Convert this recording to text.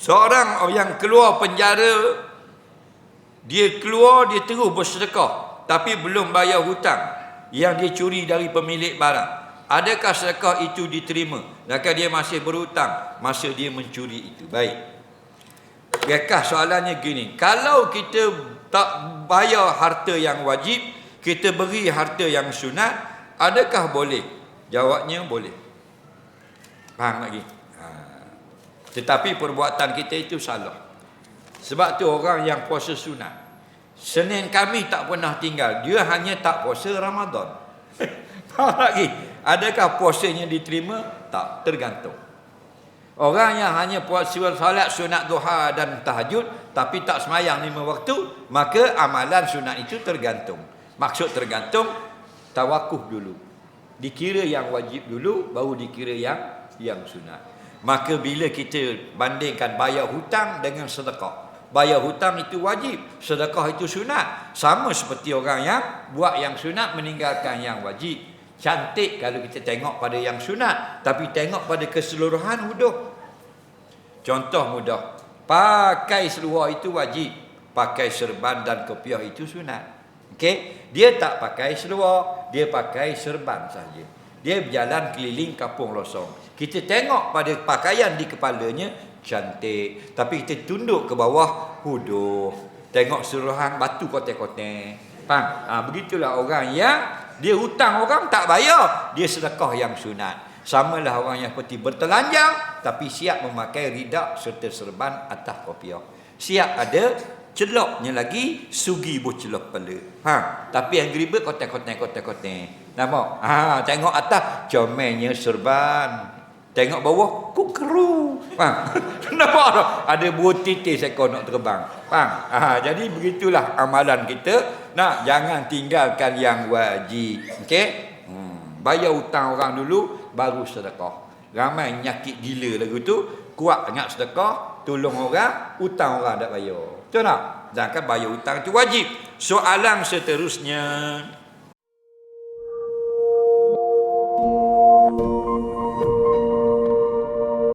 Seorang yang keluar penjara dia keluar dia terus bersedekah tapi belum bayar hutang yang dia curi dari pemilik barang. Adakah sedekah itu diterima? Adakah dia masih berhutang masa dia mencuri itu? Baik. Adakah soalannya gini, kalau kita tak bayar harta yang wajib, kita beri harta yang sunat, adakah boleh? Jawabnya boleh. Faham lagi? Ha. Tetapi perbuatan kita itu salah. Sebab tu orang yang puasa sunat. Senin kami tak pernah tinggal. Dia hanya tak puasa Ramadan. Faham lagi? Adakah puasanya diterima? Tak, tergantung. Orang yang hanya puasa salat sunat duha dan tahajud tapi tak semayang lima waktu, maka amalan sunat itu tergantung. Maksud tergantung tawakuf dulu. Dikira yang wajib dulu baru dikira yang yang sunat. Maka bila kita bandingkan bayar hutang dengan sedekah. Bayar hutang itu wajib, sedekah itu sunat. Sama seperti orang yang buat yang sunat meninggalkan yang wajib. Cantik kalau kita tengok pada yang sunat, tapi tengok pada keseluruhan huduh. Contoh mudah. Pakai seluar itu wajib. Pakai serban dan kopiah itu sunat. Okey? Dia tak pakai seluar, dia pakai serban saja. Dia berjalan keliling kampung losong. Kita tengok pada pakaian di kepalanya cantik, tapi kita tunduk ke bawah huduh. Tengok seluruhan batu kotek-kotek. Faham? Ha, begitulah orang yang dia hutang orang tak bayar, dia sedekah yang sunat. Sama lah orang yang seperti bertelanjang tapi siap memakai ridak serta serban atas kopiah. Siap ada celoknya lagi sugi bu celok kepala. Ha, tapi yang geribet kotak-kotak kotak-kotak. Nampak? Ha, tengok atas comelnya serban. Tengok bawah kukeru. Ha. Nampak tak? Ada buah titis ekor nak terbang. Faham? Ha, jadi begitulah amalan kita. Nak jangan tinggalkan yang wajib. Okey? Hmm. Bayar hutang orang dulu baru sedekah. Ramai nyakit gila lagu tu, kuat ingat sedekah, tolong orang, hutang orang tak bayar. Betul tak? Sedangkan bayar hutang itu wajib. Soalan seterusnya,